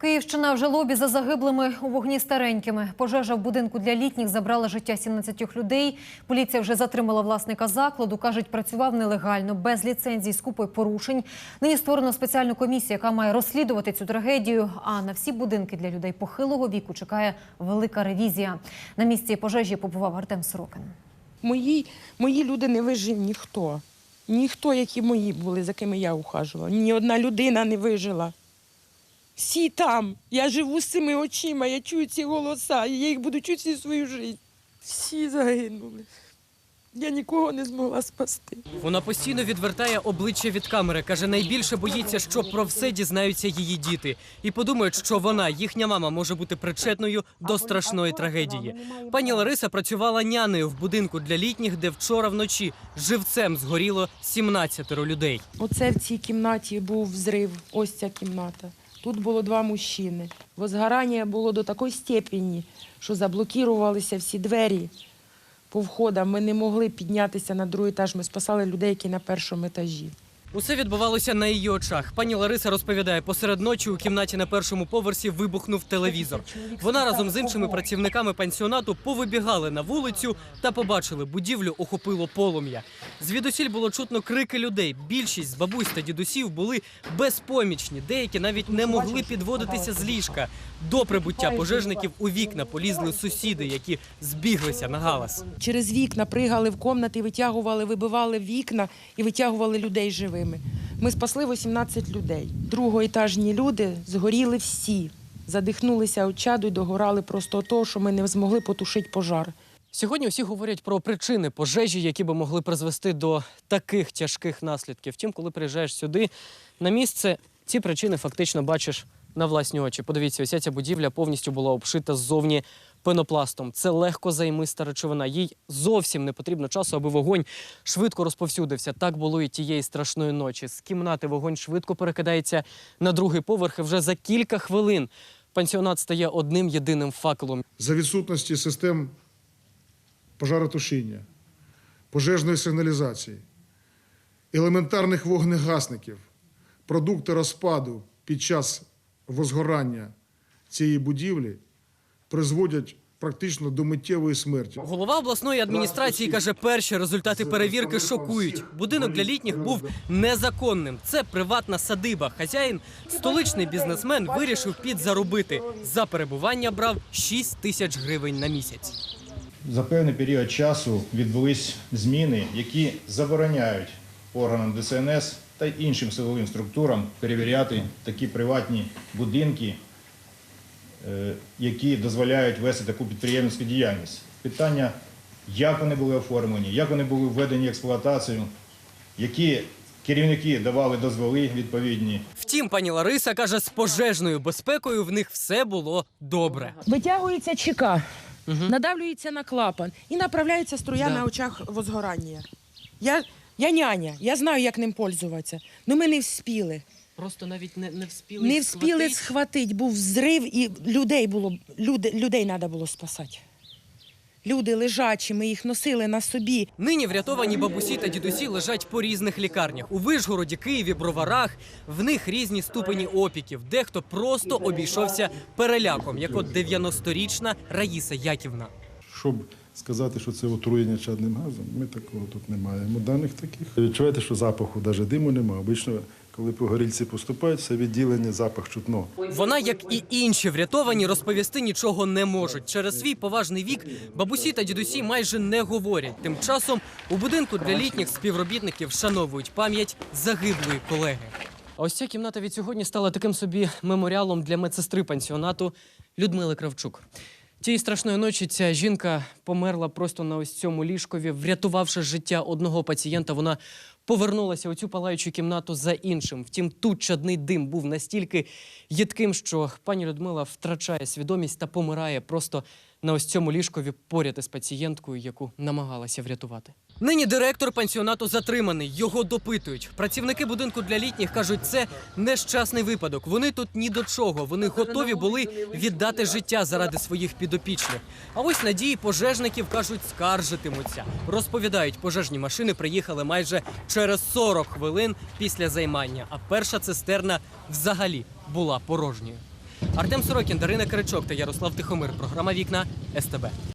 Київщина в жалобі за загиблими у вогні старенькими. Пожежа в будинку для літніх забрала життя 17 людей. Поліція вже затримала власника закладу. Кажуть, працював нелегально, без ліцензії, з купою порушень. Нині створено спеціальну комісію, яка має розслідувати цю трагедію. А на всі будинки для людей похилого віку чекає велика ревізія. На місці пожежі побував Артем Сорокин. Мої, мої люди не вижив ніхто. Ніхто, які мої були, за кими я ухажувала. Ні одна людина не вижила. Всі там. Я живу з цими очима, я чую ці голоса, і я їх буду чути всю свою життя. Всі загинули. Я нікого не змогла спасти. Вона постійно відвертає обличчя від камери. каже, найбільше боїться, що про все дізнаються її діти, і подумають, що вона, їхня мама, може бути причетною до страшної трагедії. Пані Лариса працювала нянею в будинку для літніх, де вчора вночі живцем згоріло 17 людей. Оце в цій кімнаті був взрив, ось ця кімната. Тут було два мужчини. Возгорання було до такої степені, що заблокувалися всі двері по входам. Ми не могли піднятися на другий етаж. Ми спасали людей, які на першому етажі. Усе відбувалося на її очах. Пані Лариса розповідає, посеред ночі у кімнаті на першому поверсі вибухнув телевізор. Вона разом з іншими працівниками пансіонату повибігали на вулицю та побачили, будівлю охопило полум'я. Звідусіль було чутно крики людей. Більшість з бабусь та дідусів були безпомічні. Деякі навіть не могли підводитися з ліжка. До прибуття пожежників у вікна полізли сусіди, які збіглися на галас. Через вікна пригали в кімнати, витягували, вибивали вікна і витягували людей живими. Ми спасли 18 людей. Другоетажні люди згоріли всі. Задихнулися від чаду і догорали просто того, що ми не змогли потушити пожар. Сьогодні усі говорять про причини пожежі, які би могли призвести до таких тяжких наслідків. Втім, коли приїжджаєш сюди на місце, ці причини фактично бачиш на власні очі. Подивіться, ось ця будівля повністю була обшита ззовні пенопластом. Це легко займиста речовина. Їй зовсім не потрібно часу, аби вогонь швидко розповсюдився. Так було і тієї страшної ночі. З кімнати вогонь швидко перекидається на другий поверх. І вже за кілька хвилин пансіонат стає одним єдиним факелом. за відсутності систем пожаротушіння, пожежної сигналізації, елементарних вогнегасників, продукти розпаду під час возгорання цієї будівлі призводять практично до миттєвої смерті. Голова обласної адміністрації каже, перші результати перевірки шокують. Будинок для літніх був незаконним. Це приватна садиба. Хазяїн, столичний бізнесмен, вирішив підзаробити. За перебування брав 6 тисяч гривень на місяць. За певний період часу відбулись зміни, які забороняють органам ДСНС та іншим силовим структурам перевіряти такі приватні будинки, які дозволяють вести таку підприємницьку діяльність. Питання, як вони були оформлені, як вони були введені в експлуатацію, які керівники давали дозволи відповідні. Втім, пані Лариса каже, з пожежною безпекою в них все було добре. Витягується ЧК, надавлюється на клапан і направляється струя Да. на очах возгорання. Я, я няня, я знаю, як ним пользуватися. Ну ми не вспіли. Просто навіть не, не вспіли. Не вспіли схватити, був взрив, і людей було люди, людей треба було спасати. Люди лежачі, ми їх носили на собі. Нині врятовані бабусі та дідусі лежать по різних лікарнях. У Вишгороді, Києві, Броварах. В них різні ступені опіків. Дехто просто обійшовся переляком, як от 90-річна Раїса Яківна. Щоб сказати, що це отруєння чадним газом, ми такого тут не маємо даних таких. Відчуваєте, що запаху навіть диму немає. Обично, коли погорільці поступають, все відділення запах чутно. Вона, як і інші врятовані, розповісти нічого не можуть. Через свій поважний вік бабусі та дідусі майже не говорять. Тим часом у будинку для літніх співробітників вшановують пам'ять загиблої колеги. Ось ця кімната від сьогодні стала таким собі меморіалом для медсестри пансіонату Людмили Кравчук. Тієї страшної ночі ця жінка померла просто на ось цьому ліжкові, врятувавши життя одного пацієнта. Вона повернулася у цю палаючу кімнату за іншим. Втім, тут чадний дим був настільки їдким, що пані Людмила втрачає свідомість та помирає просто на ось цьому ліжкові поряд із пацієнткою, яку намагалася врятувати. Нині директор пансіонату затриманий. Його допитують. Працівники будинку для літніх кажуть, це нещасний випадок. Вони тут ні до чого. Вони готові були віддати життя заради своїх підопічних. А ось надії пожежників кажуть, скаржитимуться. Розповідають, пожежні машини приїхали майже через 40 хвилин після займання. А перша цистерна взагалі була порожньою. Артем Сорокін, Дарина Киричок та Ярослав Тихомир. Програма Вікна СТБ.